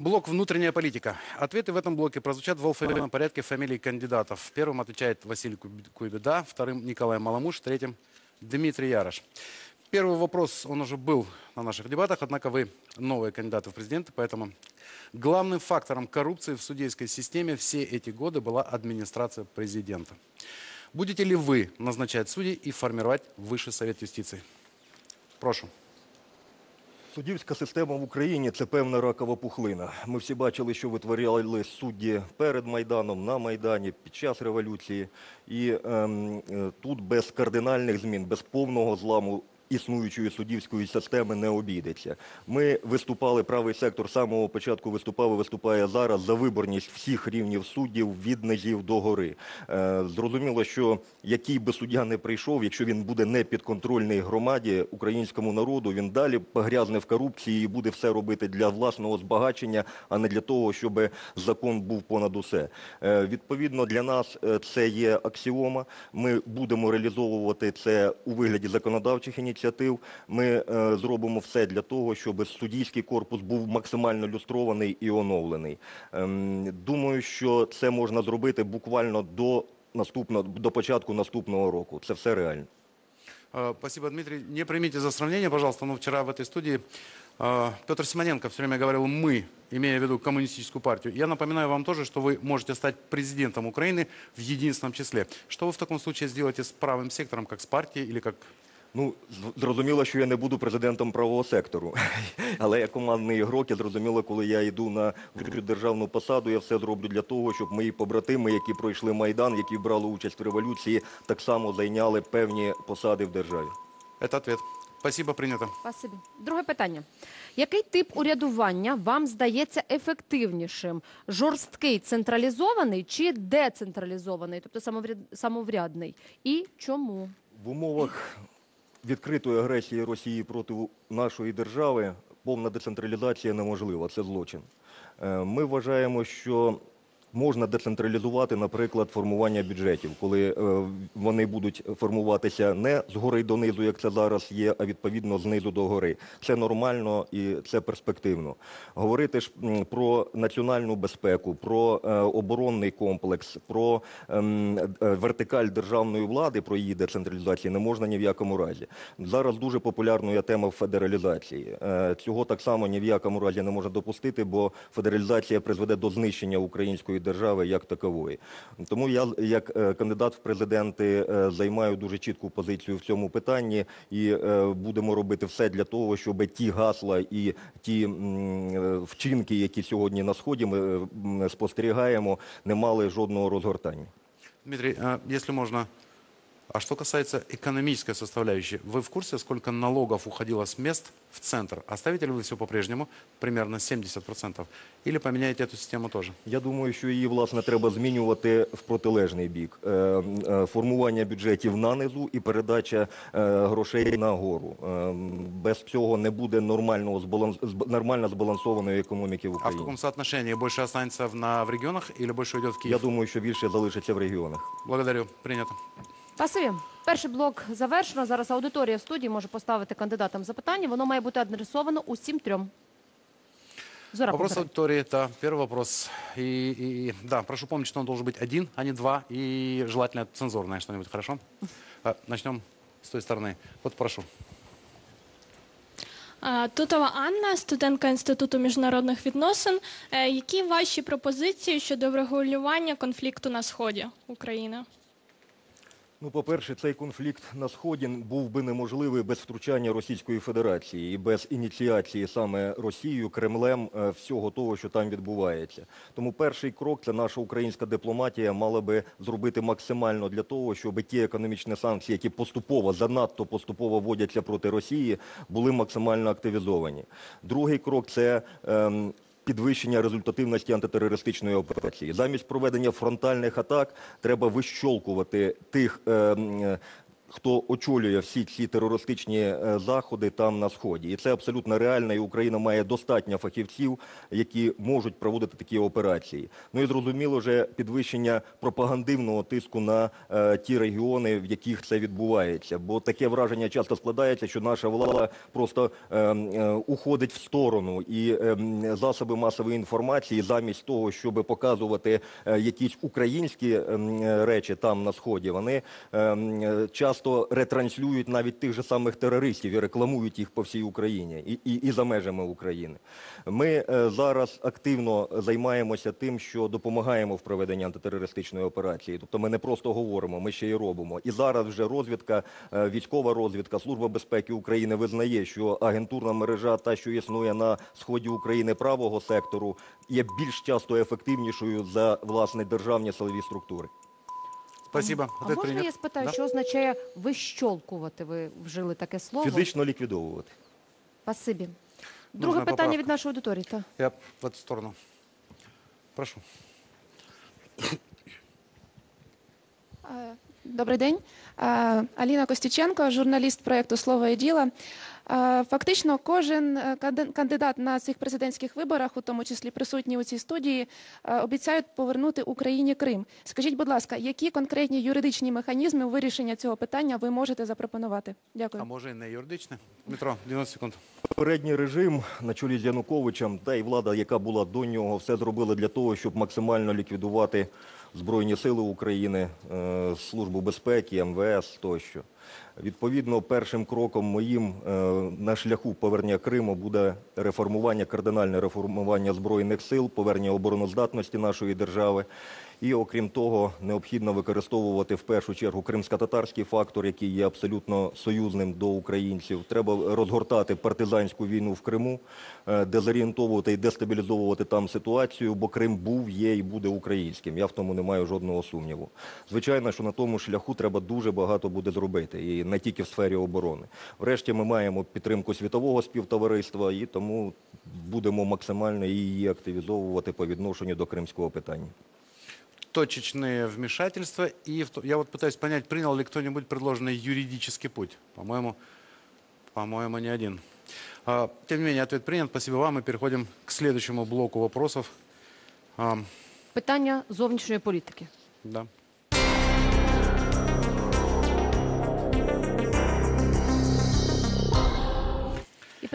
Блок «Внутренняя политика». Ответы в этом блоке прозвучат в алфавитном порядке фамилий кандидатов. Первым отвечает Василий Куйбеда, вторым Николай Маламуш, третьим Дмитрий Ярош. Первый вопрос, он уже был на наших дебатах, однако вы новые кандидаты в президенты, поэтому главным фактором коррупции в судейской системе все эти годы была администрация президента. Будете ли вы назначать судей и формировать Высший совет юстиции? Прошу. Суддівська система в Україні це певна ракова пухлина. Ми всі бачили, що витворяли судді перед Майданом, на Майдані, під час революції. І ем, е, тут без кардинальних змін, без повного зламу існуючої суддівської системи не обійдеться. Ми виступали, правий сектор самого початку виступав і виступає зараз за виборність всіх рівнів суддів від низів до гори. Е, зрозуміло, що який би суддя не прийшов, якщо він буде не підконтрольний громаді, українському народу, він далі погрязне в корупції і буде все робити для власного збагачення, а не для того, щоб закон був понад усе. Е, відповідно, для нас е, це є аксіома. Ми будемо реалізовувати це у вигляді законодавчих ініціатив Ми е, зробимо все для того, щоб суддійський корпус був максимально люстрований і оновлений. Ем, думаю, що це можна зробити буквально до наступного до початку наступного року. Це все реально. Э, Спасибо, Дмитрий. Не примите за сравнение, пожалуйста, но вчера в этой студии э, Петр Симоненко все время говорил «мы», имея в виду коммунистическую партию. Я напоминаю вам тоже, что вы можете стать президентом Украины в единственном числе. Что вы в таком случае сделаете с правым сектором, как с партией или как... Ну, зрозуміло, що я не буду президентом правого сектору. Але я командний ігрок, і зрозуміло, коли я йду на державну посаду, я все зроблю для того, щоб мої побратими, які пройшли Майдан, які брали участь в революції, так само зайняли певні посади в державі. Это ответ. Спасибо, принято. Спасибі. Друге питання. Який тип урядування вам здається ефективнішим? Жорсткий централізований чи децентралізований, тобто самоврядний? І чому? В умовах відкритої агресії Росії проти нашої держави повна децентралізація неможлива. Це злочин. Е, Ми вважаємо, що можна децентралізувати, наприклад, формування бюджетів, коли е, вони будуть формуватися не згори донизу, як це зараз є, а відповідно знизу до гори. Це нормально і це перспективно. Говорити ж про національну безпеку, про е, оборонний комплекс, про ем, е, вертикаль державної влади, про її децентралізацію не можна ні в якому разі. Зараз дуже популярною тема федералізації. Цього так само ні в якому разі не можна допустити, бо федералізація призведе до знищення української держави як такової. Тому я, як е, кандидат в президенти, е, займаю дуже чітку позицію в цьому питанні і е, будемо робити все для того, щоб ті гасла і ті вчинки, які сьогодні на сході ми спостерігаємо, не мали жодного розгортання. Дмитрий, а, якщо можно, а что касается экономической составляющей, вы в курсе, сколько налогов уходило с мест в центр? Оставите ли вы все по-прежнему, примерно 70%, или поменяете эту систему тоже? Я думаю, що її власне треба змінювати в протилежний бік. Е, е, Формування бюджетів на низу і передача е, грошей на гору. Е, Без цього не буде нормального збаланс... зб- нормально збалансованої економіки в А в Україні. каком соотношении? Больше останется в, на, в регионах или больше уйдет в Я Киев? думаю, що більше залишиться в регіонах. Благодарю. Принято. Спасибі. Перший блок завершено. Зараз аудиторія в студії може поставити кандидатам запитання. Воно має бути адресовано усім трьом. Зора Вопрос попередня. аудитории, это первый вопрос. И, и- да, прошу помнить, что он должен быть один, а не два, и желательно цензурное что-нибудь, хорошо? А, Начнем с той стороны. Вот прошу. А, Тутова Анна, студентка Інституту міжнародних відносин. Е, Які ваші пропозиції щодо врегулювання конфлікту на сході України? Ну, по-перше, цей конфлікт на сході був би неможливий без втручання Російської Федерації і без ініціації саме Росією, Кремлем е, всього того, що там відбувається. Тому перший крок це наша українська дипломатія мала би зробити максимально для того, щоб ті економічні санкції, які поступово занадто поступово вводяться проти Росії, були максимально активізовані. Другий крок це. ем, підвищення результативності антитерористичної операції. Замість проведення фронтальних атак треба вищолкувати тих е, хто очолює всі ці терористичні е, заходи там на сході. І це абсолютно реально, і Україна має достатньо фахівців, які можуть проводити такі операції. Ну і зрозуміло вже підвищення пропагандивного тиску на е, ті регіони, в яких це відбувається. Бо таке враження часто складається, що наша влада просто е, е, уходить в сторону, і е, засоби масової інформації, замість того, щоб показувати е, якісь українські е, речі там на сході, вони е, е, часто ретранслюють навіть тих же самих терористів і рекламують їх по всій Україні і, і, і за межами України. Ми е, зараз активно займаємося тим, що допомагаємо в проведенні антитерористичної операції. Тобто ми не просто говоримо, ми ще й робимо. І зараз вже розвідка, е, військова розвідка, Служба безпеки України визнає, що агентурна мережа, та що існує на сході України правого сектору, є більш часто ефективнішою за власне державні силові структури. Спасибо. А Ответ можна принят. я спитаю, Да? що означає вищолкувати? Ви вжили таке слово. Фізично ліквідовувати. Спасибі. Друге Нужна питання поправка. від нашої аудиторії. Та. Я в эту сторону. Прошу. Добрий день. Е, Аліна Костюченко, журналіст проєкту Слово і діло. Е, Фактично, кожен е, кандидат на цих президентських виборах, у тому числі присутні у цій студії, е, обіцяють повернути Україні Крим. Скажіть, будь ласка, які конкретні юридичні механізми вирішення цього питання ви можете запропонувати? Дякую. А може і не юридичне? Дмитро, 90 секунд. Попередній режим на чолі з Януковичем та й влада, яка була до нього, все зробили для того, щоб максимально ліквідувати Збройні сили України, Службу безпеки, МВС тощо. Відповідно, першим кроком моїм е, на шляху повернення Криму буде реформування, кардинальне реформування збройних сил, повернення обороноздатності нашої держави. І окрім того, необхідно використовувати в першу чергу кримсько-татарський фактор, який є абсолютно союзним до українців. Треба розгортати партизанську війну в Криму, е, дезорієнтовувати і дестабілізовувати там ситуацію, бо Крим був, є і буде українським. Я в тому не маю жодного сумніву. Звичайно, що на тому шляху треба дуже багато буде зробити, і не тільки в сфері оборони. Врешті ми маємо підтримку світового співтовариства, і тому будемо максимально її активізовувати по відношенню до кримського питання. Точечные вмешательства. И в то- я вот пытаюсь понять, принял ли кто-нибудь предложенный юридический путь. По-моему, по-моему, не один. А, Тем не менее, ответ принят. Спасибо вам. Мы переходим к следующему блоку вопросов. А, Питання зовнішньої політики. Да.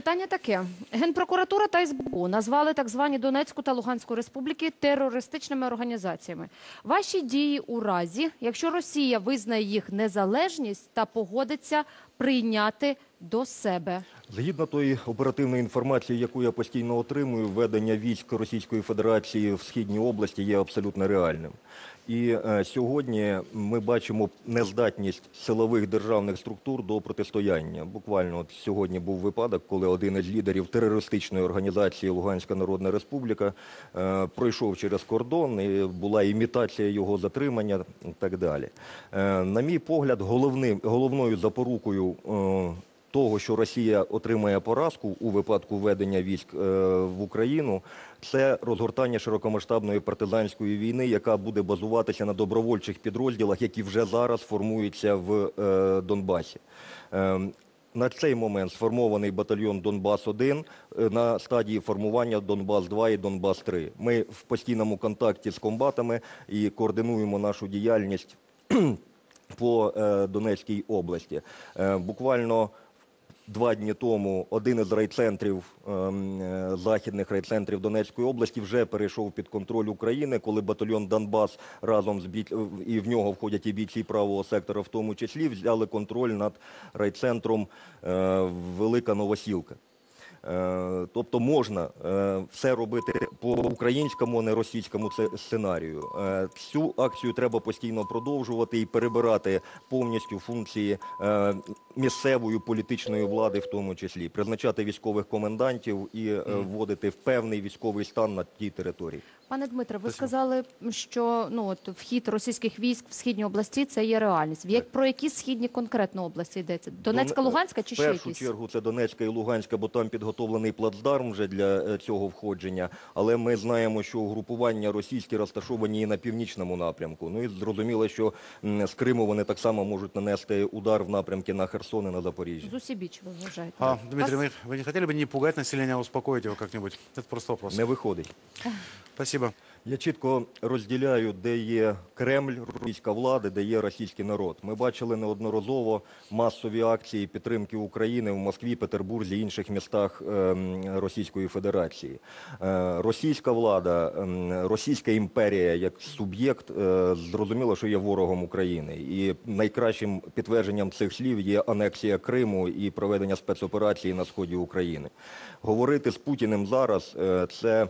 Питання таке: Генпрокуратура та СБУ назвали так звані Донецьку та Луганську республіки терористичними організаціями. Ваші дії у разі, якщо Росія визнає їх незалежність та погодиться прийняти до себе. Згідно тої оперативної інформації, яку я постійно отримую, введення військ Російської Федерації в східній області є абсолютно реальним. І е, сьогодні ми бачимо нездатність силових державних структур до протистояння. Буквально от сьогодні був випадок, коли один із лідерів терористичної організації Луганська Народна Республіка е, пройшов через кордон, і була імітація його затримання і так далі. Е, на мій погляд, головним, головною запорукою е, того, що Росія отримає поразку у випадку введення військ е, в Україну, це розгортання широкомасштабної партизанської війни, яка буде базуватися на добровольчих підрозділах, які вже зараз формуються в е, Донбасі. На цей момент сформований батальйон Донбас-1 е, на стадії формування Донбас-2 і Донбас-3. Ми в постійному контакті з комбатами і координуємо нашу діяльність по е, Донецькій області. Е, буквально два дні тому один із райцентрів ем, е, західних райцентрів Донецької області вже перейшов під контроль України, коли батальйон Донбас разом з бій... і в нього входять і бійці правого сектора, в тому числі взяли контроль над райцентром Велика Новосілка. Е, Тобто можна е, все робити по українському, а не російському сценарію. Е, Цю акцію треба постійно продовжувати і перебирати повністю функції е, місцевої політичної влади, в тому числі, призначати військових комендантів і е, вводити в певний військовий стан на тій території. Пане Дмитре, ви сказали, що ну от вхід російських військ в східні області це є реальність. В як про які східні конкретно області йдеться? Донецька, Дон- Луганська чи в ще першу якісь? чергу це Донецька і Луганська, бо там підготовлений плацдарм вже для е, цього входження. Але ми знаємо, що угрупування російські розташовані і на північному напрямку. Ну і зрозуміло, що м, з Криму вони так само можуть нанести удар в напрямки на Херсон і на Запоріжжя. З усібіч ви вважаєте? А, Дмитрий, Вас- вы, вы не хотели бы не пугать население, а успокоить его как-нибудь? Это просто вопрос. Не виходить. Спасибо. Я чітко розділяю, де є Кремль, російська влада, де є російський народ. Ми бачили неодноразово масові акції підтримки України в Москві, Петербурзі, інших містах ем, Російської Федерації. Е, Російська влада, ем, Російська імперія як суб'єкт е, зрозуміло, що є ворогом України. І найкращим підтвердженням цих слів є анексія Криму і проведення спецоперації на сході України. Говорити з Путіним зараз е, це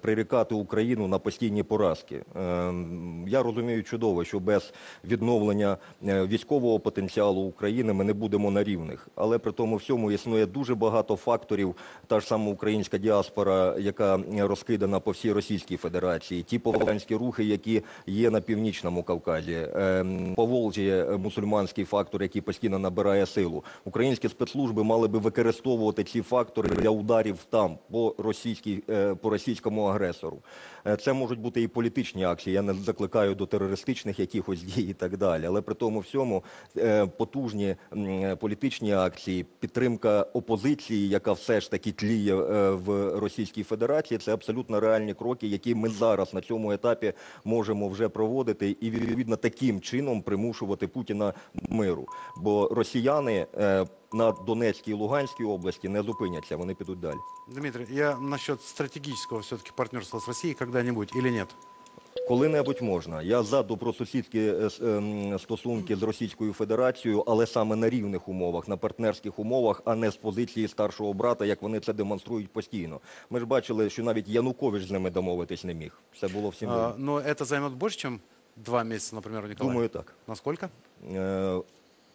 прирікати Україну на постійні поразки. Ем, Я розумію чудово, що без відновлення е, військового потенціалу України ми не будемо на рівних. Але при тому всьому існує дуже багато факторів. Та ж сама українська діаспора, яка е, розкидана по всій Російській Федерації, ті повстанські рухи, які є на північному Кавказі, Поволжі, е, мусульманський фактор, який постійно набирає силу. Українські спецслужби мали би використовувати ці фактори для ударів там по російській е, по російському агресору. Е, Це можуть бути і політичні акції. Я не закликаю до терористичних якихось дій і так далі. Але при тому всьому е, потужні е, політичні акції, підтримка опозиції, яка все ж таки тліє в Російській Федерації, це абсолютно реальні кроки, які ми зараз на цьому етапі можемо вже проводити і відповідно таким чином примушувати Путіна миру. Бо росіяни на Донецькій і Луганській області не зупиняться, вони підуть далі. Дмитрий, я насчет стратегического все-таки партнерства с Россией когда-нибудь или нет? Коли-небудь можна. Я за добросусідські е, ем, стосунки з Російською Федерацією, але саме на рівних умовах, на партнерських умовах, а не з позиції старшого брата, як вони це демонструють постійно. Ми ж бачили, що навіть Янукович з ними домовитись не міг. Це було всім но это займет больше, чем два месяца, например, у Николая? Думаю, так. Насколько?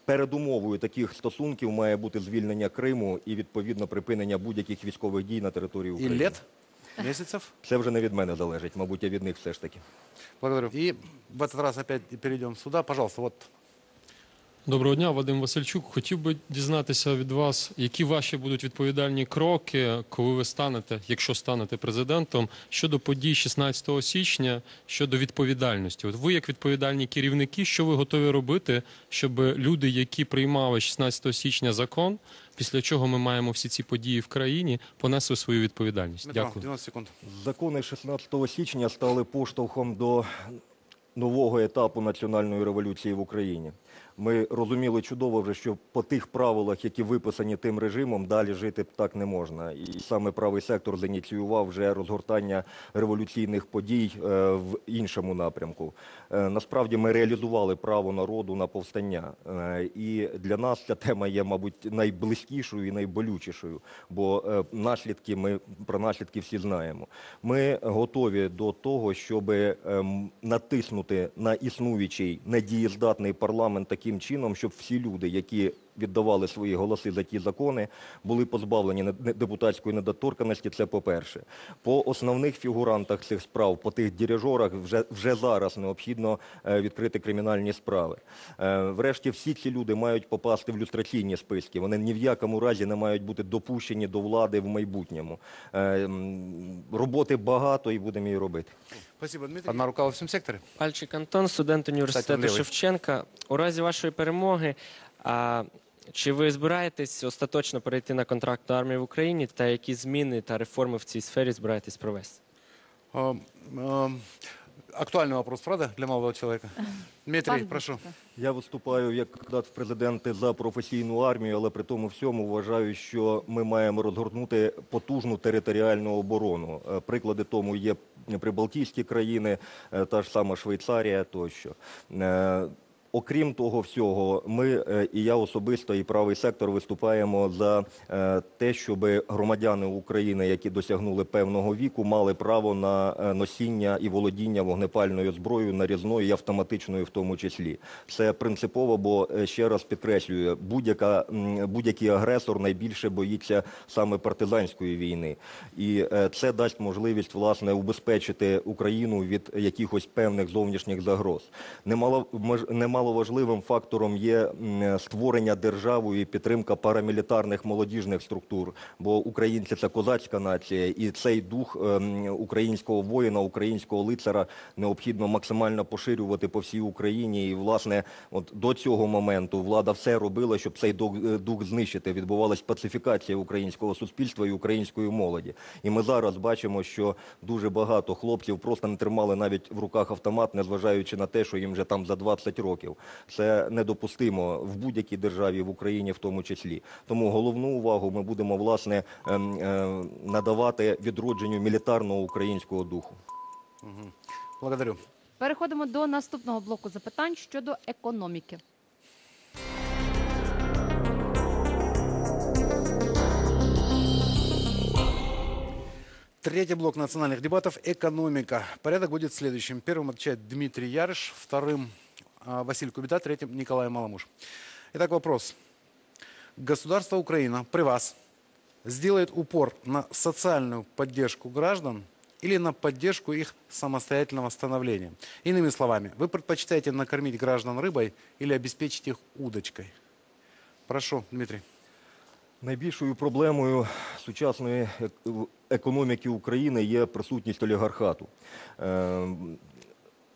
Передумовою таких стосунків має бути звільнення Криму і відповідно припинення будь-яких військових дій на території України. України. лет? Месяцев? Це вже не від мене залежить, мабуть, я від них все ж таки. Благодарю. І в этот раз опять перейдемо сюди. Пожалуйста, вот Доброго дня, Вадим Васильчук. Хотів би дізнатися від вас, які ваші будуть відповідальні кроки, коли ви станете, якщо станете президентом, щодо подій 16 січня, щодо відповідальності. От ви, як відповідальні керівники, що ви готові робити, щоб люди, які приймали 16 січня закон, після чого ми маємо всі ці події в країні, понесли свою відповідальність? Дмитро, Дякую. 90 секунд. Закони 16 січня стали поштовхом до нового етапу національної революції в Україні. Ми розуміли чудово вже, що по тих правилах, які виписані тим режимом, далі жити так не можна. І саме правий сектор зініціював вже розгортання революційних подій е, в іншому напрямку. Е, Насправді ми реалізували право народу на повстання. Е, І для нас ця тема є, мабуть, найблизькішою і найболючішою, бо наслідки ми про наслідки всі знаємо. Ми готові до того, щоб ем, натиснути на існуючий недієздатний парламент таким чином, щоб всі люди, які віддавали свої голоси за ті закони, були позбавлені депутатської недоторканості. Це по-перше. По основних фігурантах цих справ, по тих дирижорах, вже, вже зараз необхідно е, відкрити кримінальні справи. Е, Врешті, всі ці люди мають попасти в люстраційні списки. Вони ні в якому разі не мають бути допущені до влади в майбутньому. Е, Роботи багато і будемо її робити. Спасибо, Дмитрий. Одна рука во всем секторе. Пальчик Антон, студент університету. Шевченка. У разі вашої перемоги, а, чи ви збираєтесь остаточно перейти на контракт до армії в Україні та які зміни та реформи в цій сфері збираєтесь провести? Эм, эм, Актуальный вопрос, правда, для молодого человека? Дмитрий, Пане прошу. Дмитре. Я виступаю як кандидат в президенти за професійну армію, але при тому всьому вважаю, що ми маємо розгорнути потужну територіальну оборону. Е, Приклади тому є прибалтійські країни, е, та ж сама Швейцарія тощо. Е, Окрім того всього, ми е, і я особисто, і правий сектор виступаємо за е, те, щоб громадяни України, які досягнули певного віку, мали право на е, носіння і володіння вогнепальною зброєю, нарізною і автоматичною в тому числі. Це принципово, бо ще раз підкреслюю, будь-який агресор найбільше боїться саме партизанської війни, і це дасть можливість власне убезпечити Україну від якихось певних зовнішніх загроз. Немало мож- немаловажливим фактором є створення державою і підтримка парамілітарних молодіжних структур, бо українці це козацька нація, і цей дух ем, українського воїна, українського лицара необхідно максимально поширювати по всій Україні. І власне, от до цього моменту влада все робила, щоб цей е, дух знищити. Відбувалась пацифікація українського суспільства і української молоді. І ми зараз бачимо, що дуже багато хлопців просто не тримали навіть в руках автомат, незважаючи на те, що їм вже там за 20 років Це недопустимо в будь-якій державі, в Україні в тому числі. Тому головну увагу ми будемо власне ем, е, надавати відродженню мілітарного українського духу. Благодарю. Переходимо до наступного блоку запитань щодо економіки. Третий блок национальных дебатов – экономика. Порядок будет следующим. Первым отвечает Дмитрий Ярыш, вторым а, Василий Кубита, третьим Николай Маламуш. Итак, вопрос. Государство Украина при вас сделает упор на социальную поддержку граждан или на поддержку их самостоятельного становления? Иными словами, вы предпочитаете накормить граждан рыбой или обеспечить их удочкой? Прошу, Дмитрий. Найбільшою проблемою сучасної ек- економіки України є присутність олігархату.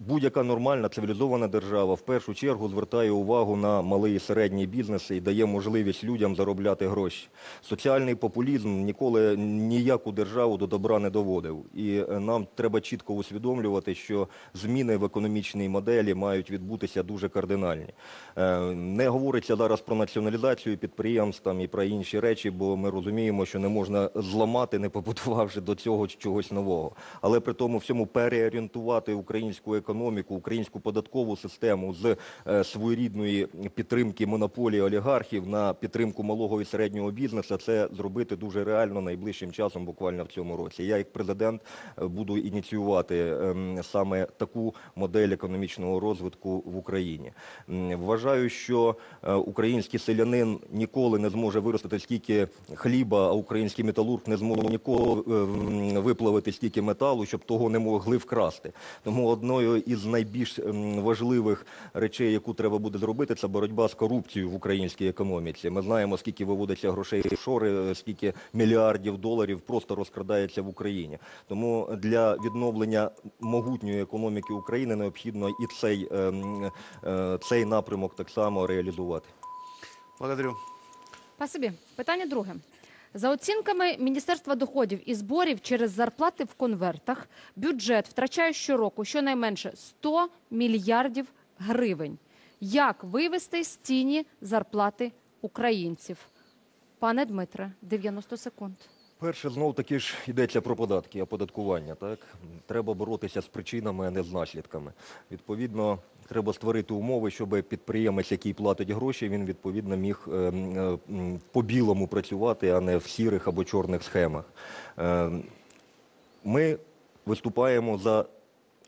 Будь-яка нормальна цивілізована держава в першу чергу звертає увагу на малий і середній бізнес і дає можливість людям заробляти гроші. Соціальний популізм ніколи ніяку державу до добра не доводив. І е, нам треба чітко усвідомлювати, що зміни в економічній моделі мають відбутися дуже кардинальні. Е, Не говориться зараз про націоналізацію підприємств там, і про інші речі, бо ми розуміємо, що не можна зламати, не побудувавши до цього чогось нового. Але при тому всьому переорієнтувати українську економіку, українську податкову систему з е, своєрідної підтримки монополії олігархів на підтримку малого і середнього бізнесу, це зробити дуже реально найближчим часом, буквально в цьому році. Я як президент е, буду ініціювати ем, саме таку модель економічного розвитку в Україні. Вважаю, що е, український селянин ніколи не зможе виростити стільки хліба, а український металург не зможе ніколи е, виплавити стільки металу, щоб того не могли вкрасти. Тому одною із найбільш ем, важливих речей, яку треба буде зробити, це боротьба з корупцією в українській економіці. Ми знаємо, скільки виводиться грошей в офшори, е, скільки мільярдів доларів просто розкрадається в Україні. Тому для відновлення могутньої економіки України необхідно і цей, ем, е, цей напрямок так само реалізувати. Благодарю. Спасибі. Питання друге. За оцінками Міністерства доходів і зборів через зарплати в конвертах бюджет втрачає щороку щонайменше 100 мільярдів гривень. Як вивести з тіні зарплати українців? Пане Дмитре, 90 секунд. Перше, знову таки ж йдеться про податки, оподаткування. Так треба боротися з причинами, а не з наслідками. Відповідно, треба створити умови, щоб підприємець, який платить гроші, він відповідно міг е, е, по білому працювати, а не в сірих або чорних схемах. Е, Ми виступаємо за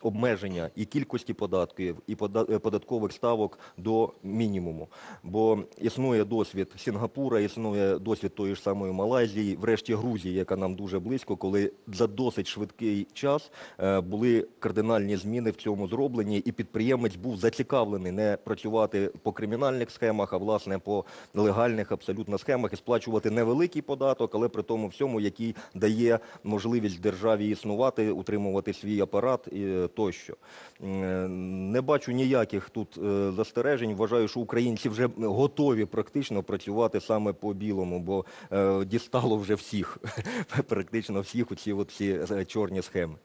обмеження і кількості податків, і е, податкових ставок до мінімуму. Бо існує досвід Сінгапура, існує досвід тої ж самої Малайзії, врешті Грузії, яка нам дуже близько, коли за досить швидкий час е, були кардинальні зміни в цьому зроблені, і підприємець був зацікавлений не працювати по кримінальних схемах, а власне по легальних абсолютно схемах і сплачувати невеликий податок, але при тому всьому, який дає можливість державі існувати, утримувати свій апарат е, тощо. Е, Не бачу ніяких тут е, застережень. Вважаю, що українці вже готові практично працювати саме по білому, бо е, дістало вже всіх, практично всіх оці е, чорні схеми.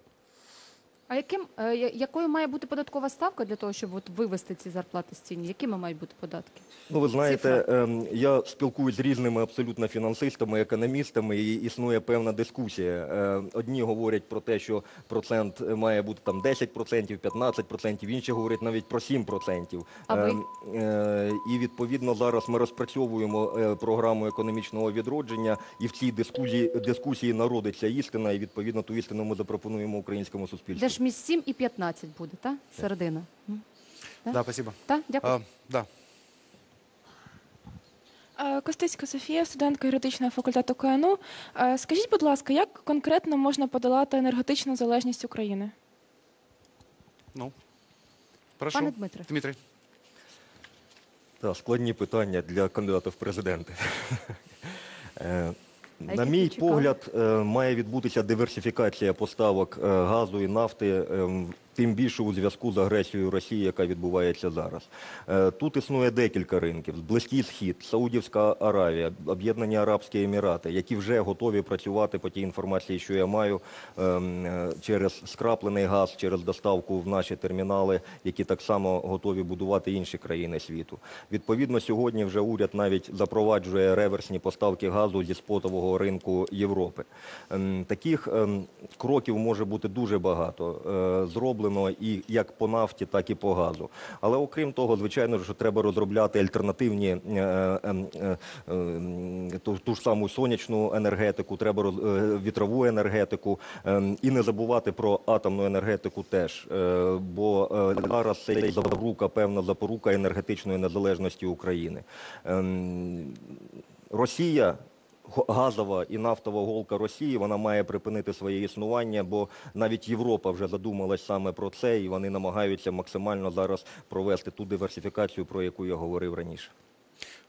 А яким, е, якою має бути податкова ставка для того, щоб от вивести ці зарплати з тіні? Якими мають бути податки? Ну, ви знаєте, ем, я спілкуюсь з різними абсолютно фінансистами, економістами, і існує певна дискусія. Е, Одні говорять про те, що процент має бути там 10%, 15%, інші говорять навіть про 7%. А ви? Ем, е, І відповідно зараз ми розпрацьовуємо е, програму економічного відродження, і в цій дискусії, дискусії народиться істина, і відповідно ту істину ми запропонуємо українському суспільству. Де ж між 7 і 15 буде, та? Середина. М? Так? Да, спасибо. Та? Дякую. А, да. Е, Костицька Софія, студентка юридичного факультету КНУ. Е, Скажіть, будь ласка, як конкретно можна подолати енергетичну залежність України? Ну, прошу. Пане Дмитре. Дмитрий. Так, складні питання для кандидата в президенти. Е, На мій погляд, е, має відбутися диверсифікація поставок е, газу і нафти, е, тим більше у зв'язку з агресією Росії, яка відбувається зараз. Е, Тут існує декілька ринків: Близький Схід, Саудівська Аравія, Об'єднані Арабські Емірати, які вже готові працювати по тій інформації, що я маю ем, е, через скраплений газ, через доставку в наші термінали, які так само готові будувати інші країни світу. Відповідно, сьогодні вже уряд навіть запроваджує реверсні поставки газу зі спотового ринку Європи. Ем, Таких ем, кроків може бути дуже багато. Е, Зроблено і як по нафті, так і по газу. Але окрім того, звичайно, що треба розробляти альтернативні е, ем, е, ем, ту, ж саму сонячну енергетику, треба роз- е, вітрову енергетику ем, і не забувати про атомну енергетику теж. Е, Бо е, зараз це є запорука, певна запорука енергетичної незалежності України. Росія. Газова і нафтова голка Росії вона має припинити своє існування, бо навіть Європа вже задумалась саме про це, і вони намагаються максимально зараз провести ту диверсифікацію, про яку я говорив раніше.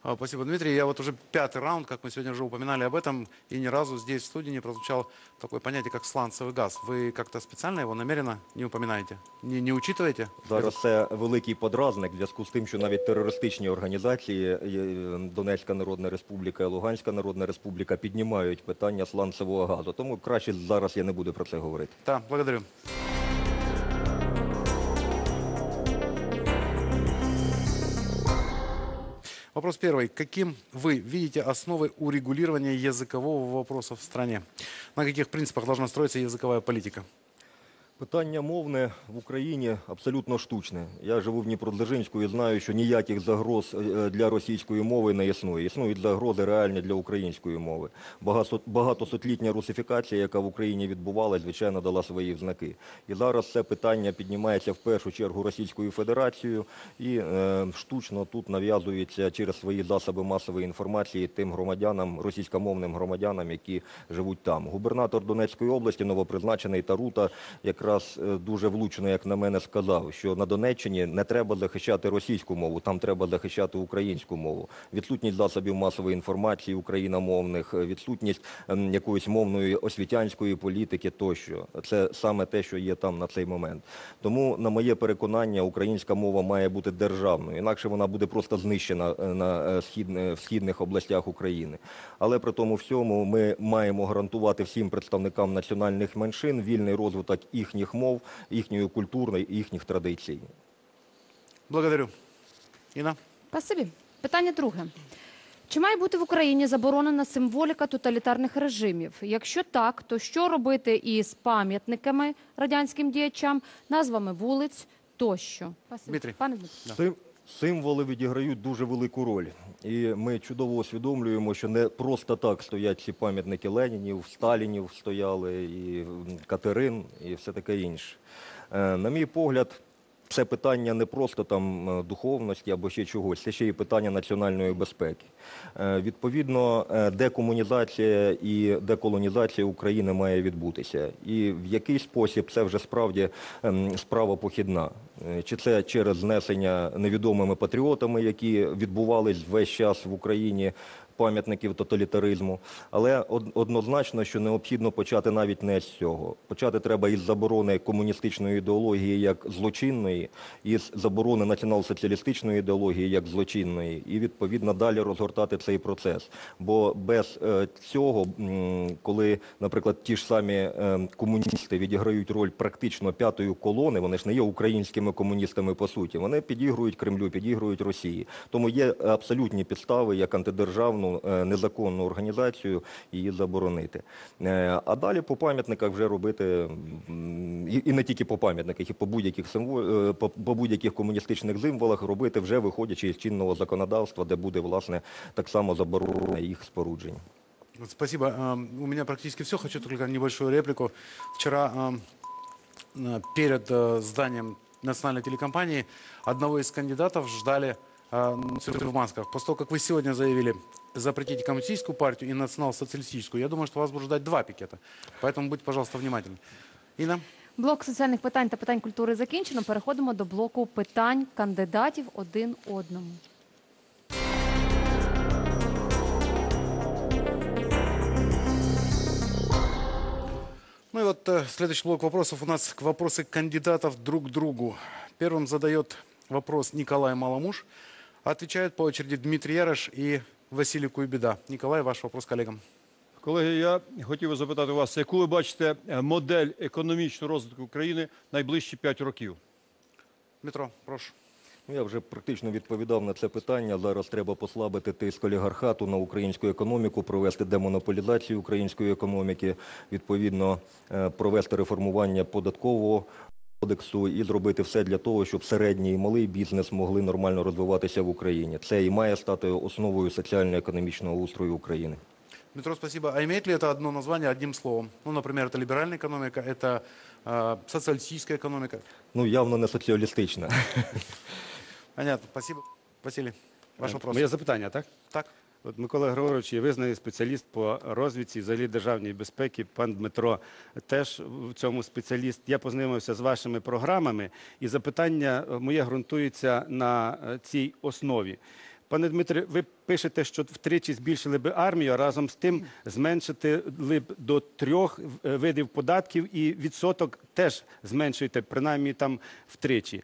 А, Спасибо, Дмитрий. Я вот уже пятый раунд, как мы сегодня уже упоминали об этом, и ни разу здесь в студии не прозвучало такое понятие, как сланцевый газ. Вы как-то специально его намеренно не упоминаете? Не, не учитываете? Зараз це великий подразник в зв'язку з тим, що навіть терористичні організації е, Донецька Народна Республіка і Луганська Народна Республіка піднімають питання сланцевого газу. Тому краще зараз я не буду про це говорити. Да, благодарю. Вопрос первый. Каким вы видите основы урегулирования языкового вопроса в стране? На каких принципах должна строиться языковая политика? Питання мовне в Україні абсолютно штучне. Я живу в Дніпродзержинську і знаю, що ніяких загроз е, для російської мови не існує. Існують загрози реальні для української мови. Багатосотлітня русифікація, яка в Україні відбувалась, звичайно, дала свої знаки. І зараз це питання піднімається в першу чергу Російською Федерацією і е, штучно тут нав'язується через свої засоби масової інформації тим громадянам, російськомовним громадянам, які живуть там. Губернатор Донецької області, новопризначений Тарута, якраз е, дуже влучно, як на мене, сказав, що на Донеччині не треба захищати російську мову, там треба захищати українську мову. Відсутність засобів масової інформації україномовних, е, відсутність ем, якоїсь мовної освітянської політики тощо. Це саме те, що є там на цей момент. Тому, на моє переконання, українська мова має бути державною, інакше вона буде просто знищена е, на е, в східних областях України. Але при тому всьому ми маємо гарантувати всім представникам національних меншин вільний розвиток їхніх мов, їхньої культури, їхніх традицій. Благодарю. Инна? Спасибі. Питання друге. Чи має бути в Україні заборонена символіка тоталітарних режимів? Якщо так, то що робити із пам'ятниками радянським діячам, назвами вулиць тощо? Дмитрий. Пане Дмитро. Сим- Символи відіграють дуже велику роль. І ми чудово усвідомлюємо, що не просто так стоять ці пам'ятники Ленінів, Сталінів стояли, і Катерин, і все таке інше. Е, На мій погляд, це питання не просто там е, духовності або ще чогось, це ще і питання національної безпеки. Е, Відповідно, декомунізація і деколонізація України має відбутися. І в який спосіб це вже справді ем, справа похідна. Е, Чи це через знесення невідомими патріотами, які відбувались весь час в Україні пам'ятників тоталітаризму. Але однозначно, що необхідно почати навіть не з цього. Почати треба із заборони комуністичної ідеології як злочинної, із заборони націонал-соціалістичної ідеології як злочинної, і відповідно далі розгортати цей процес. Бо без е, цього, коли, наприклад, ті ж самі е, комуністи відіграють роль практично п'ятої колони, вони ж не є українськими комуністами по суті. Вони підігрують Кремлю, підігрують Росії. Тому є абсолютні підстави як антидержавну е, незаконну організацію її заборонити. Е, А далі по пам'ятниках вже робити м, і, і не тільки по пам'ятниках, і по будь-яких символ, е, по, по будь-яких комуністичних символах робити вже виходячи із чинного законодавства, де буде власне так само заборонено їх спорудження. Вот Спасибо. Эм, У меня практически все. Хочу только небольшую реплику. Вчера эм, э, перед э, зданием национальной телекомпании одного из кандидатов ждали э, в масках. После того, как вы сегодня заявили запретить коммунистическую партию и национал-социалистическую, я думаю, что вас будут ждать два пикета. Поэтому будьте, пожалуйста, внимательны. Инна? Блок соціальних питань та питань культури закінчено. Переходимо до блоку питань кандидатів один одному. Ну и вот э, следующий блок вопросов у нас к вопросы кандидатов друг к другу. Первым задает вопрос Николай Маломуш. Отвечают по очереди Дмитрий Ярош и Василий Куйбеда. Николай, ваш вопрос коллегам. Колеги, я хотів би запитати вас, яку ви бачите е, модель економічного розвитку України найближчі 5 років? Дмитро, прошу. Ну, Я вже практично відповідав на це питання. Зараз треба послабити тиск олігархату на українську економіку, провести демонополізацію української економіки, відповідно е, провести реформування податкового кодексу і зробити все для того, щоб середній і малий бізнес могли нормально розвиватися в Україні. Це і має стати основою соціально-економічного устрою України. Дмитро, спасибо. А имеет ли это одно название одним словом? Ну, например, это либеральная экономика, это э, социалистическая экономика. Ну явно не соціалістична. Понятно, спасибо. Василий, ваш вопрос. Моє запитання, так? Так. От Микола Григорович є визнаний спеціаліст по розвідці, взагалі державній безпеки. Пан Дмитро теж в цьому спеціаліст. Я познайомився з вашими програмами, і запитання е, моє ґрунтується на е, цій основі. Пане Дмитре, ви пишете, що втричі збільшили би армію, а разом з тим зменшити б до трьох е, видів податків і відсоток теж зменшуєте, принаймні там втричі.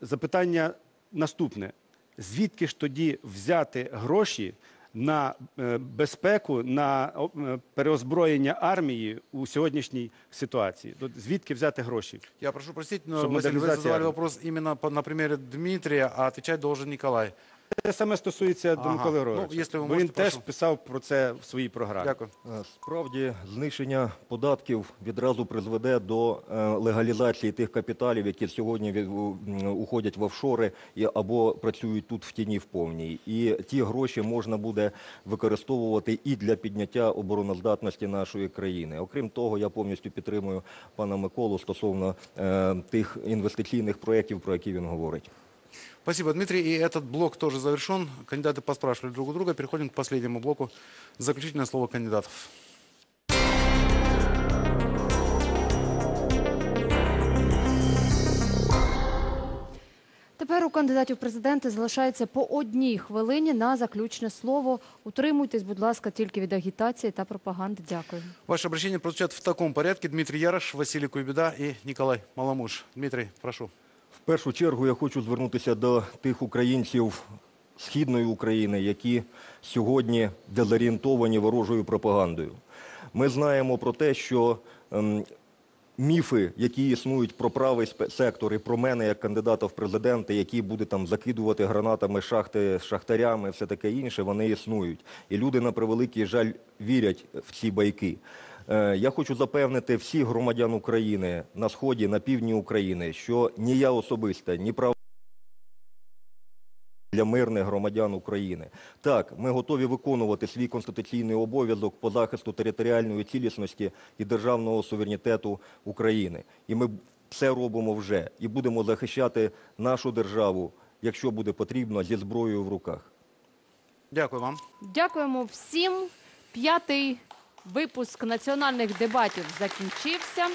Запитання наступне: звідки ж тоді взяти гроші на е, безпеку, на е, переозброєння армії у сьогоднішній ситуації? Звідки взяти гроші? Я прошу простіть, но, Чтобы Василий, задавали вопрос именно на примірі Дмитрія, а отвечать должен Николай. Це саме стосується Ага. Миколи Ну, Григоровича. якщо ви бо він теж прошу. писав про це в своїй програмі. Дякую. Е, Справді, знищення податків відразу призведе до е, легалізації тих капіталів, які сьогодні від- у- м, уходять в офшори і, або працюють тут в тіні в повній. І ті гроші можна буде використовувати і для підняття обороноздатності нашої країни. Окрім того, я повністю підтримую пана Миколу стосовно е, тих інвестиційних проєктів, про які він говорить. Спасибо, Дмитрий. И этот блок тоже завершен. Кандидаты поспрашивали друг у друга. Переходим к последнему блоку. Заключительное слово кандидатов. Тепер у кандидатів президенти залишається по одній хвилині на заключне слово. Утримуйтесь, будь ласка, тільки від агітації та пропаганди. Дякую. Ваши обращения прозвучат в таком порядке. Дмитрий Ярош, Василий Куйбеда и Николай Маламуш. Дмитрий, прошу. Першу чергу я хочу звернутися до тих українців східної України, які сьогодні дезорієнтовані ворожою пропагандою. Ми знаємо про те, що ем, міфи, які існують про правий сектор і про мене як кандидата в президенти, які буде там закидувати гранатами шахти шахтарями, все таке інше, вони існують. І люди на превеликий жаль вірять в ці байки. Е, Я хочу запевнити всіх громадян України на сході, на півдні України, що ні я особисто, ні прав для мирних громадян України. Так, ми готові виконувати свій конституційний обов'язок по захисту територіальної цілісності і державного суверенітету України. І ми це робимо вже і будемо захищати нашу державу, якщо буде потрібно, зі зброєю в руках. Дякую вам. Дякуємо всім. П'ятий випуск національних дебатів закінчився.